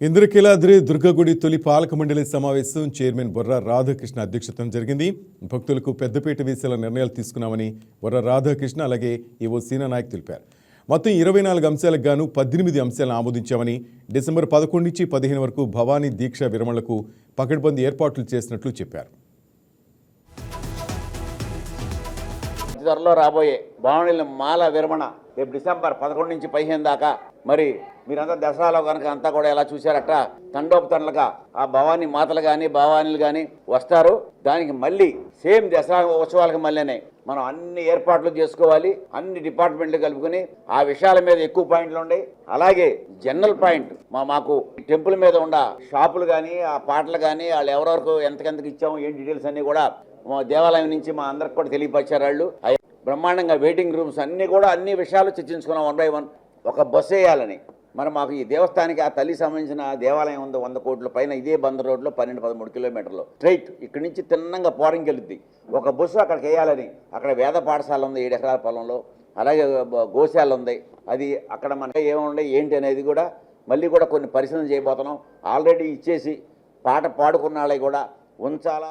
ఇంద్రకీలాద్రి దుర్గగుడి తొలి పాలక మండలి సమావేశం చైర్మన్ బొర్రా రాధాకృష్ణ అధ్యక్షతన జరిగింది. భక్తులకు పెద్దపీట వేసేలా నిర్ణయాలు తీసుకున్నామని బొర్రా రాధాకృష్ణ అలాగే ఏవో సీనా నాయక్ తెలిపారు. మొత్తం ఇరవై నాలుగు అంశాలకు గాను పద్దెనిమిది అంశాలను ఆమోదించామని డిసెంబర్ పదకొండు నుంచి పదిహేను వరకు భవానీ దీక్ష విరమణలకు పకడ్బందీ ఏర్పాట్లు చేసినట్లు చెప్పారు. త్వరలో రాబోయే భావనీల మాల విరమణ రేపు డిసెంబర్ పదకొండు నుంచి పదిహేను దాకా. మరి మీరంతా దసరాలో కనుక అంతా కూడా ఎలా చూశారట? తండోపతండలుగా ఆ భవానీ మాతలు కానీ భవానీలు కానీ వస్తారు. దానికి మళ్ళీ సేమ్ దసరా ఉత్సవాలకు మళ్ళీనే మనం అన్ని ఏర్పాట్లు చేసుకోవాలి అన్ని డిపార్ట్మెంట్లు కలుపుకొని ఆ విషయాల మీద ఎక్కువ పాయింట్లు ఉన్నాయి అలాగే జనరల్ పాయింట్ మా మాకు టెంపుల్ మీద ఉన్న షాపులు కానీ ఆ పాటలు కానీ వాళ్ళు ఎవరెవరికి ఎంతకెంతకు ఇచ్చాము ఏం డీటెయిల్స్ అన్నీ కూడా మా దేవాలయం నుంచి మా అందరికి కూడా తెలియపరిచారు వాళ్ళు. బ్రహ్మాండంగా వెయిటింగ్ రూమ్స్ అన్నీ కూడా అన్ని విషయాలు చర్చించుకున్నాం వన్ బై వన్ ఒక బస్సు వేయాలని. మరి మాకు ఈ దేవస్థానికి ఆ తల్లి సంబంధించిన దేవాలయం ఉంది వంద కోట్ల పైన ఇదే బందర్ రోడ్లో పన్నెండు పదమూడు కిలోమీటర్లు. స్ట్రైట్ ఇక్కడి నుంచి తిన్నంగా పోరింగ్ వెళుద్ది ఒక బస్సు అక్కడికి వేయాలని. అక్కడ వేద పాఠశాల ఉంది ఏడు ఎకరాల పొలంలో. అలాగే గోశాల ఉంది. అది అక్కడ మనకి ఏముండే ఏంటి అనేది కూడా మళ్ళీ కూడా కొన్ని పరిశీలన చేయబోతున్నాం. ఆల్రెడీ ఇచ్చేసి పాట పాడుకున్న వాళ్ళకి కూడా ఉంచాలా